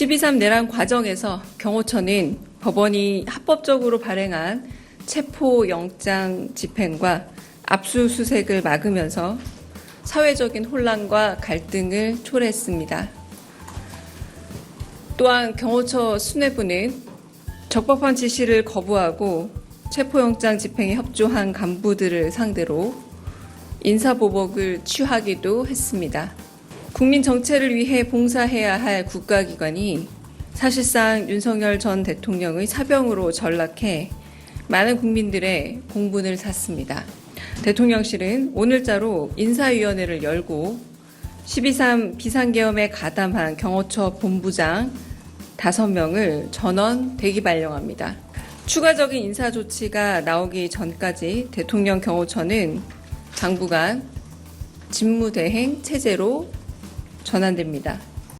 12.3 내란 과정에서 경호처는 법원이 합법적으로 발행한 체포영장 집행과 압수수색을 막으면서 사회적인 혼란과 갈등을 초래했습니다. 또한 경호처 수뇌부는 적법한 지시를 거부하고 체포영장 집행에 협조한 간부들을 상대로 인사보복을 취하기도 했습니다. 국민 정체를 위해 봉사해야 할 국가기관이 사실상 윤석열 전 대통령의 사병으로 전락해 많은 국민들의 공분을 샀습니다. 대통령실은 오늘자로 인사위원회를 열고 12.3 비상계엄에 가담한 경호처 본부장 5명을 전원 대기 발령합니다. 추가적인 인사 조치가 나오기 전까지 대통령 경호처는 당분간 직무대행 체제로 전환됩니다.